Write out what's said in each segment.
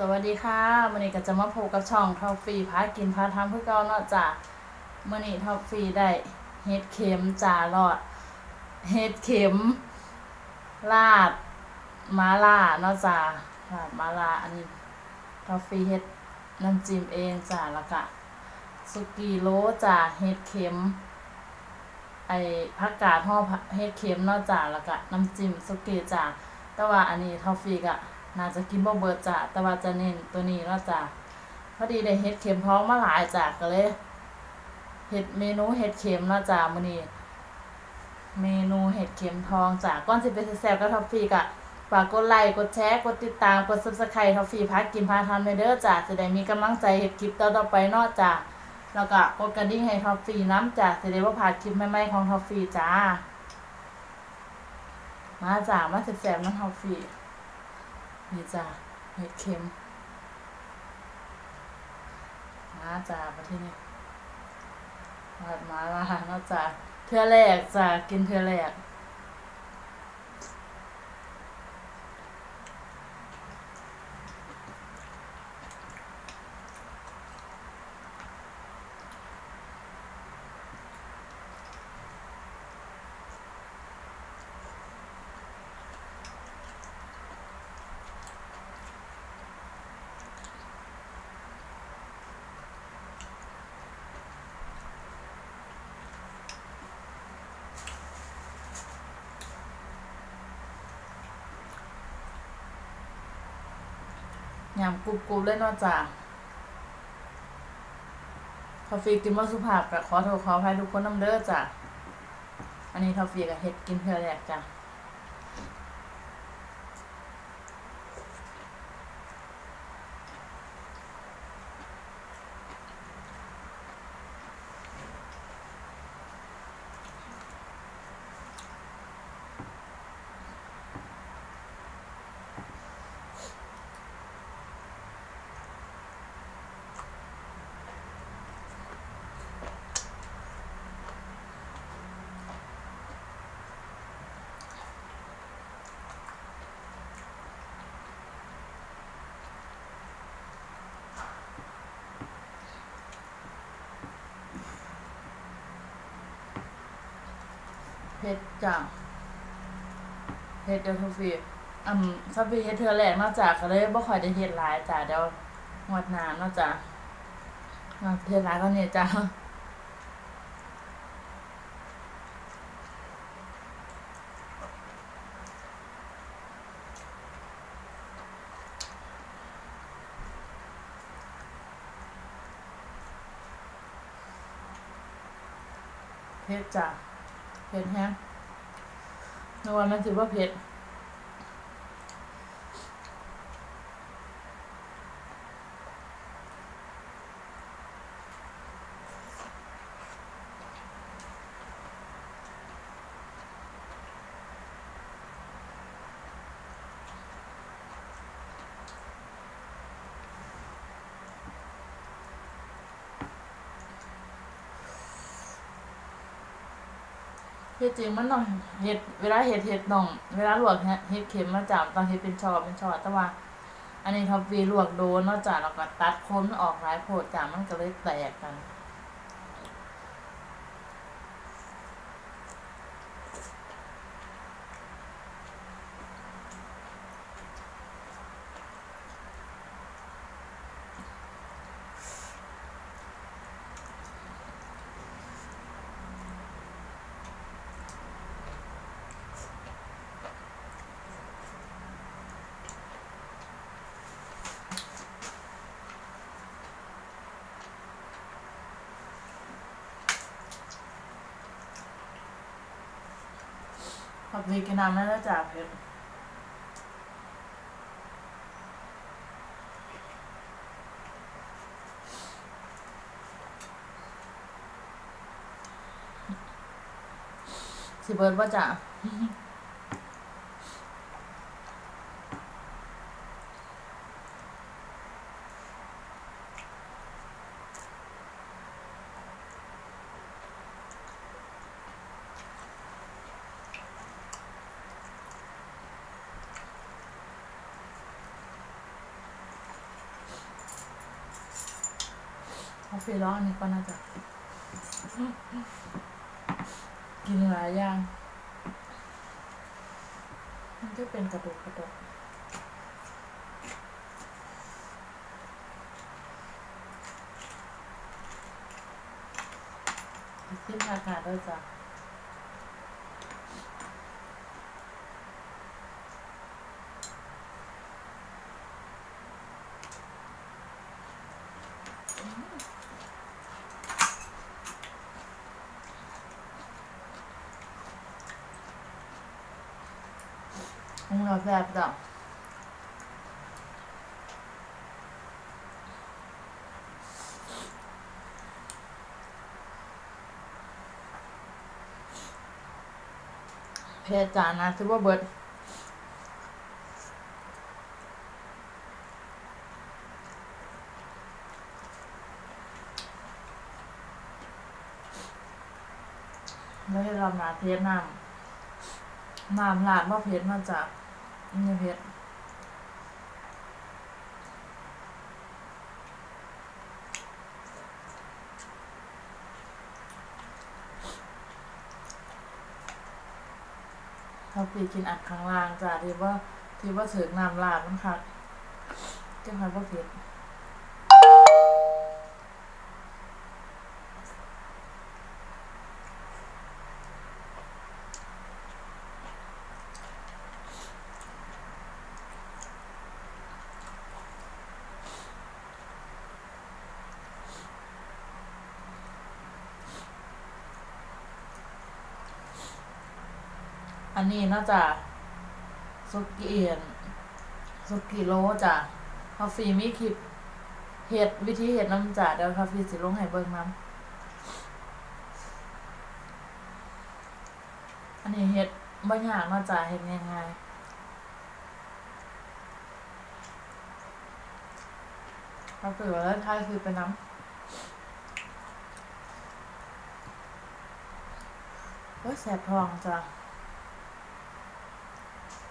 สวัสดีค่ะวันนี้ก็จะมาพบกับช่องท็อปฟรีพากินพาทำเพื่อเก่าเนาะจ้ะมื่อนี้ท็อปฟรีได้เฮ็ดเข็มจ่ารอดเฮ็ดเข็มลาดมาลาเนาะจ้ะลาดมาลาอันนี้ท็อปฟรีเฮ็ดน้ำจิ้มเองจ้ะแล้วก็สุกี้โลจ้ะเฮ็ดเข็มไอผักกาดห่อเฮ็ดเค็มเนาะจ้ะแล้วก็น้ำจิ้มสุกี้จ้ะแต่ว่าอันนี้ท็อฟฟี่ก็ น่าจะกินบ่เบิดจ้ะแต่ว่าจะเน้นตัวนี้เนาะจ้ะพอดีได้เฮ็ดเค็มท้องมาหลายจ้ะก็เลยเฮ็ดเมนูเฮ็ดเค็มเนาะจ้ะมื้อนี้เมนูเห็ดเข็มทองจ้ะก่อนสิไปแซ่บๆก็ทอฟฟี่ก็ฝากกดไลค์กดแชร์กดติดตามกด Subscribe ทอฟฟี่พักกินพาทานไปเด้อจ้ะจะได้มีกำลังใจเฮ็ดคลิปต่อๆไปเนาะจ้ะแล้วก็กดกระดิ่งให้ท็อฟฟี่น้ำจ้ะจะได้ว่าผ่านคลิปใหม่ๆของท็อฟฟี่จ้ามาจ้ามาแสบๆน้ำท็อฟฟี่ นี่จ้าเห็ดเค็มมาจ้าประเทศนี้มามาลาเนาะจ้าเทื่อแรกจ้ากินเทื่อแรก ยำกรุบกรุบเลยนาะจ้ะทอฟฟี่กินว่าสุภาพกับขอโทษขออภัยทุกคนน้ำเด้อจ้ะ อันนี้ทอฟฟี่กับเห็ดกินเพื่อแรกจ้ะ เผ็ดจ้ะเผ็ดเดี๋ยวทอฟฟี่อืมทอฟฟี่เฮ็ดเทื่อแรกนอกจากก็เลยบ่ค่อยได้เฮ็ดหลายจ้ะเดี๋ยวงวดหน้านาะจ้ะอะเฮ็ดหลายก็เนี่ยจ้ะเผ็ดจ้ะ เผ็ดแฮะระวันมันถือว่าเผ็ด เฮ็ดจริงมันต้องเฮ็ดเวลาเฮ็ดเฮ็ดต้อง เวลาลวกเฮ็ดเฮ็ดเข็มมาจับต้องเฮ็ดเป็นช่อเป็นช่อแต่ว่า อันนี้ท็อปวีลวกโดนนอกจากแล้วก็ตัดค้นออกหลายโพดจากมันก็เลยแตกกัน ท็อปวีกินามันแล้วจ้ะเผ็ดสิเบิร์ดว่าจ้ะ คาเฟ่ร้อนนี่ก็น่าจะ กินหลายอย่าง มันก็เป็นกระดูกกระดูกขึ้นราคาด้วยจ้ะ อืมเราแซ่บจ้ะเพจจานนะถือว่าเบิดแล้วให้เรามาเทสน้ำน้ำลาดมะเพชรมาจาก นี่เพชรเขาปีกินอัดข้างล่างจ้ะที่ว่าที่ว่าเสือกน้ำลาดมันคักจังหวัดมะเพชร อันนี้น่าจะสุกี้เอียนสุกี้โลจ้ะคาฟีมีคลิปเห็ดวิธีเห็ดน้ำจ่าเดี๋ยวคาฟีสิลงให้เบิ่งน้ำอันนี้เห็ดบ่ยากเนาจะเห็ดง่ายๆก็คือว่าแล้วท้ายคือเป็นน้ำโอ้ยแสบท้องจ้ะ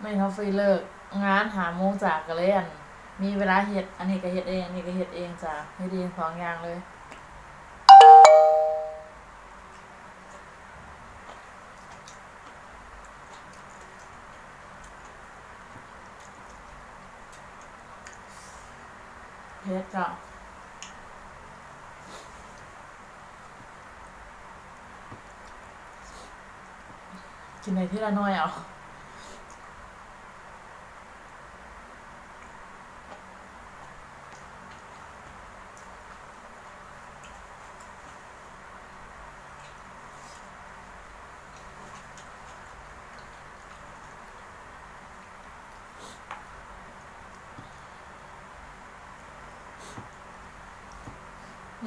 ไม่เขาฟรีเลิก งานหาโมงจากกันเลยอัน มีเวลาเฮ็ด อันนี้ก็เฮ็ดเอง อันนี้ก็เฮ็ดเองจ้ะเฮ็ดเองสองอย่างเลยเฮ็ดจ้ะกินในที่ละน้อยเอา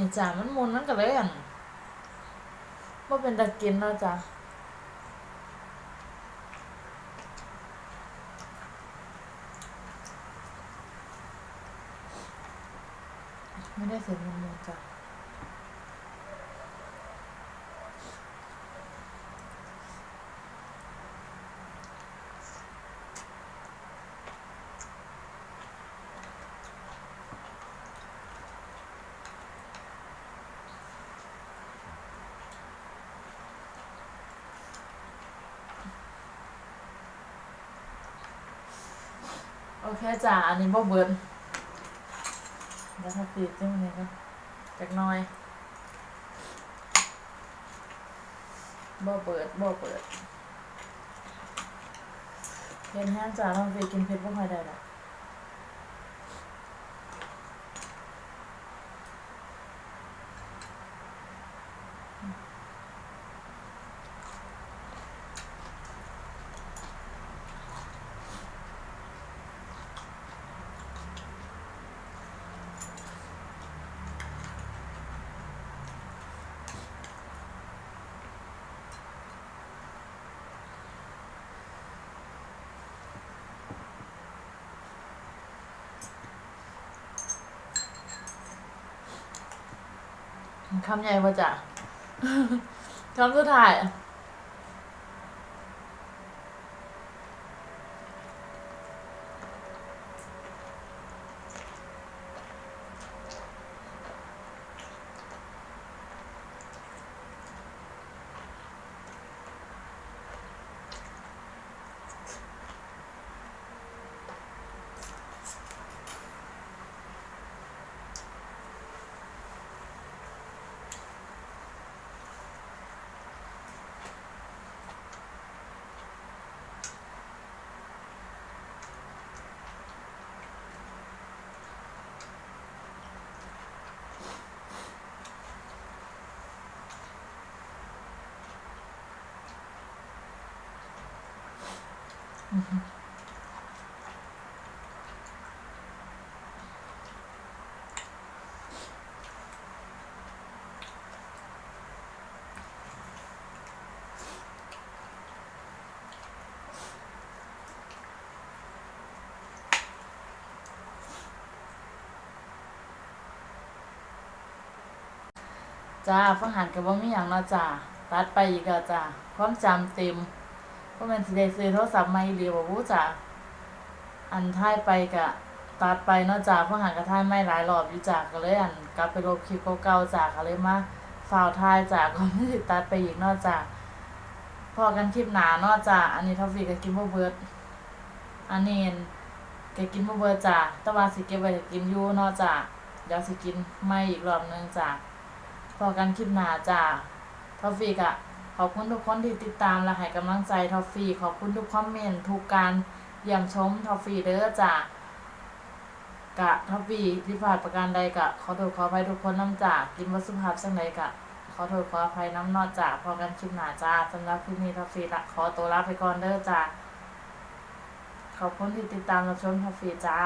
นี่จ้ะมันมุนมันก็เลยอั่นว่าเป็นตะกินเนาะจ้ะไม่ได้เสียมุนมุนจ้ะ เคจ้าอันนี้บ่เบิร์นแล้วถ้าตีดจังนี้ก็จากน้อยบ่เบิดบ่เบิดเห็นแห้งจ้ะเราไปกินเผ็ดบ่ค่อยได้ดอก คำใหญ่บ่จ้ะคำสุดท้าย จ้าฟังหันกับว่ามีอย่างเนาะจ้าตัดไปอีกแล้วจ้าความจำเต็ม พราะมันสิได้ซื้อโทรศัพท์ใหม่อีหลีบ่รู้จ้าอันท้ายไปกะตัดไปเนาะจ้าฟังหันกับท้ายไม่หลายรอบอยู่จ้าก็เลยอันกลับไปลบคลิปเก่าๆจ้าก็เลยมาฟาวท้ายจ้าก็ไม่ได้ตัดไปอีกเนาะจ้าพอกันคลิปหนาเนาะจ้าอันนี้ทอฟฟี่ก็กินบ่เบิดอันนี้ก็กินบ่เบิดจ้าแต่ว่าสิเก็บไว้กินอยู่เนาะจ้าเดี๋ยวสิกินใหม่อีกรอบหนึงจ้าพอกันคลิปหนาจ้าทอฟฟี่กะ ขอบคุณทุกคนที่ติดตามและให้กำลังใจทอฟฟี่ ขอบคุณทุกคอมเมนต์ทุกการเยี่ยมชมทอฟฟี่เด้อจ้ากะทอฟฟี่ที่ผ่านประการใดกะขอโทษขออภัยทุกคนน้ำจากกินวัสุภาพสังใดกะขอโทษขออภัยน้ำนอดจากพอกันคลิปหนาจ้าสำหรับคลิปนี้ทอฟฟี่ละขอตัวลาไปก่อนเด้อจ้าขอบคุณที่ติดตามรับชมทอฟฟี่จ้า